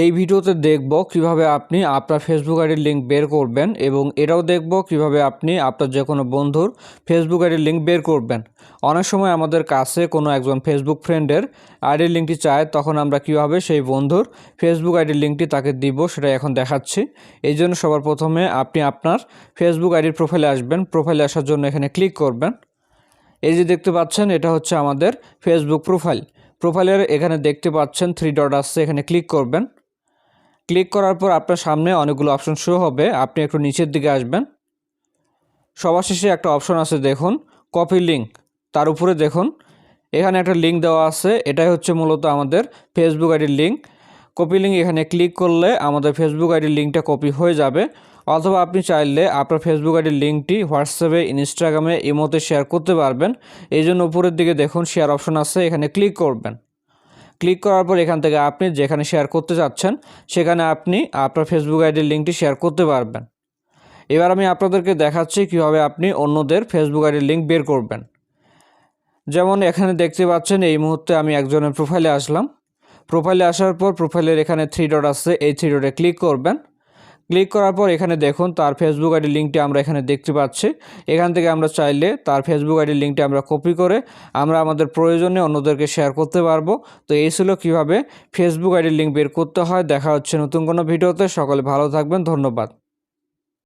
এই ভিডিওতে দেখব কীভাবে আপনি আপনার ফেসবুক আইডির লিঙ্ক বের করবেন এবং এটাও দেখব কীভাবে আপনি আপনার যে কোনো বন্ধুর ফেসবুক আইডির লিঙ্ক বের করবেন। অনেক সময় আমাদের কাছে কোনো একজন ফেসবুক ফ্রেন্ডের আইডির লিঙ্কটি চায়, তখন আমরা কীভাবে সেই বন্ধুর ফেসবুক আইডির লিঙ্কটি তাকে দিব সেটা এখন দেখাচ্ছি। এই জন্য সবার প্রথমে আপনি আপনার ফেসবুক আইডির প্রোফাইলে আসবেন। প্রোফাইলে আসার জন্য এখানে ক্লিক করবেন। এই যে দেখতে পাচ্ছেন, এটা হচ্ছে আমাদের ফেসবুক প্রোফাইল প্রোফাইলের এখানে দেখতে পাচ্ছেন থ্রি ডট আসছে, এখানে ক্লিক করবেন। ক্লিক করার পর আপনার সামনে অনেকগুলো অপশন শো হবে। আপনি একটু নিচের দিকে আসবেন। সবার শেষে একটা অপশন আছে, দেখুন কপি লিঙ্ক তার উপরে দেখুন, এখানে একটা লিঙ্ক দেওয়া আছে। এটাই হচ্ছে মূলত আমাদের ফেসবুক আইডির লিঙ্ক কপি লিঙ্ক এখানে ক্লিক করলে আমাদের ফেসবুক আইডির লিঙ্কটা কপি হয়ে যাবে। অথবা আপনি চাইলে আপনার ফেসবুক আইডির লিঙ্কটি হোয়াটসঅ্যাপে ইনস্টাগ্রামে ইমোতে শেয়ার করতে পারবেন। এই জন্য উপরের দিকে দেখুন শেয়ার অপশন আছে, এখানে ক্লিক করবেন। ক্লিক করার পর এখান থেকে আপনি যেখানে শেয়ার করতে চাচ্ছেন, সেখানে আপনি আপনার ফেসবুক আইডির লিঙ্কটি শেয়ার করতে পারবেন। এবার আমি আপনাদেরকে দেখাচ্ছি কীভাবে আপনি অন্যদের ফেসবুক আইডির লিঙ্ক বের করবেন। যেমন এখানে দেখতে পাচ্ছেন, এই মুহূর্তে আমি একজনের প্রোফাইলে আসলাম। প্রোফাইলে আসার পর প্রোফাইলের এখানে থ্রি ডট আসছে এই থ্রি ডটে ক্লিক করবেন। ক্লিক করার পর এখানে দেখুন তার ফেসবুক আইডি লিঙ্কটি আমরা এখানে দেখতে পাচ্ছি। এখান থেকে আমরা চাইলে তার ফেসবুক আইডি লিঙ্কটি আমরা কপি করে আমরা আমাদের প্রয়োজনে অন্যদেরকে শেয়ার করতে পারব। তো এই ছিল কীভাবে ফেসবুক আইডির লিঙ্ক বের করতে হয়। দেখা হচ্ছে নতুন কোনো ভিডিওতে। সকলে ভালো থাকবেন। ধন্যবাদ।